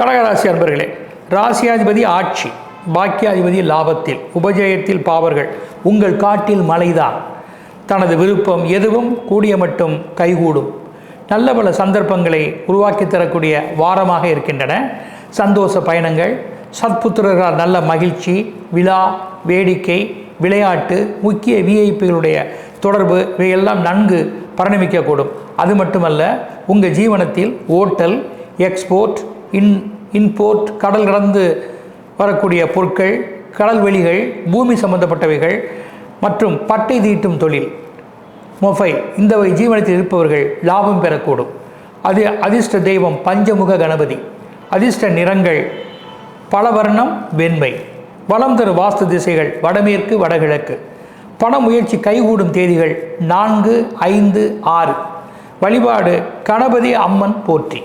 கடகராசி அன்பர்களே ராசியாதிபதி ஆட்சி பாக்கியாதிபதி லாபத்தில் உபஜயத்தில் பாவர்கள் உங்கள் காட்டில் மலைதான். தனது விருப்பம் எதுவும் கூடிய மட்டும் கைகூடும். நல்ல பல சந்தர்ப்பங்களை உருவாக்கி தரக்கூடிய வாரமாக இருக்கின்றன. சந்தோஷ பயணங்கள் சத்புத்திரர்களால் நல்ல மகிழ்ச்சி விழா வேடிக்கை விளையாட்டு முக்கிய விஐபிகளுடைய தொடர்பு இவையெல்லாம் நன்கு பரிணமிக்கக்கூடும். அது மட்டுமல்ல உங்கள் ஜீவனத்தில் ஓட்டல் எக்ஸ்போர்ட் இன் இன்போர்ட் கடல் கடந்து வரக்கூடிய பொருட்கள் கடல்வெளிகள் பூமி சம்பந்தப்பட்டவைகள் மற்றும் பட்டை தீட்டும் தொழில் மொஃபை இந்த வகை ஜீவனத்தில் இருப்பவர்கள் லாபம் பெறக்கூடும். அது அதிர்ஷ்ட தெய்வம் பஞ்சமுக கணபதி. அதிர்ஷ்ட நிறங்கள் பலவர்ணம் வெண்மை. வளம் தரும் வாஸ்து திசைகள் வடமேற்கு வடகிழக்கு. பண முயற்சி கைகூடும் தேதிகள் நான்கு ஐந்து ஆறு. வழிபாடு கணபதி அம்மன் போற்றி.